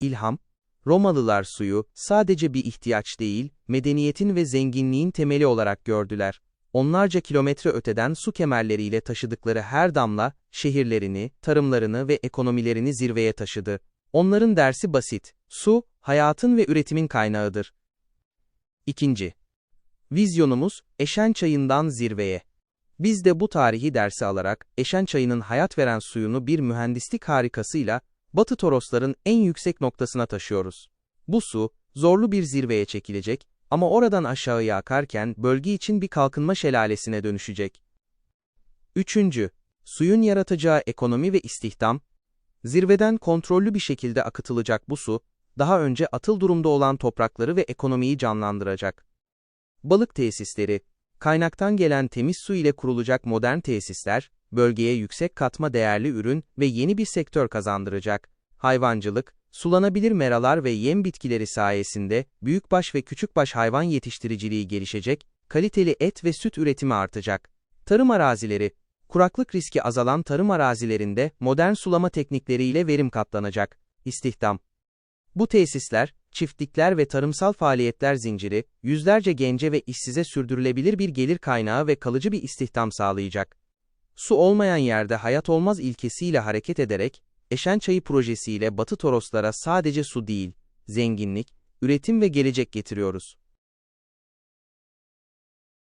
İlham, Romalılar suyu sadece bir ihtiyaç değil, medeniyetin ve zenginliğin temeli olarak gördüler. Onlarca kilometre öteden su kemerleriyle taşıdıkları her damla, şehirlerini, tarımlarını ve ekonomilerini zirveye taşıdı. Onların dersi basit. Su, hayatın ve üretimin kaynağıdır. İkinci. Vizyonumuz, Eşen Çayı'ndan zirveye. Biz de bu tarihi dersi alarak, Eşen Çayı'nın hayat veren suyunu bir mühendislik harikasıyla, Batı Torosların en yüksek noktasına taşıyoruz. Bu su, zorlu bir zirveye çekilecek ama oradan aşağıya akarken bölge için bir kalkınma şelalesine dönüşecek. Üçüncü, suyun yaratacağı ekonomi ve istihdam, zirveden kontrollü bir şekilde akıtılacak bu su, daha önce atıl durumda olan toprakları ve ekonomiyi canlandıracak. Balık tesisleri, kaynaktan gelen temiz su ile kurulacak modern tesisler, bölgeye yüksek katma değerli ürün ve yeni bir sektör kazandıracak. Hayvancılık, sulanabilir meralar ve yem bitkileri sayesinde büyükbaş ve küçükbaş hayvan yetiştiriciliği gelişecek, kaliteli et ve süt üretimi artacak. Tarım arazileri, kuraklık riski azalan tarım arazilerinde modern sulama teknikleriyle verim katlanacak. İstihdam. Bu tesisler, çiftlikler ve tarımsal faaliyetler zinciri, yüzlerce gence ve işsize sürdürülebilir bir gelir kaynağı ve kalıcı bir istihdam sağlayacak. Su olmayan yerde hayat olmaz ilkesiyle hareket ederek, Eşen Çayı projesiyle Batı Toroslara sadece su değil, zenginlik, üretim ve gelecek getiriyoruz.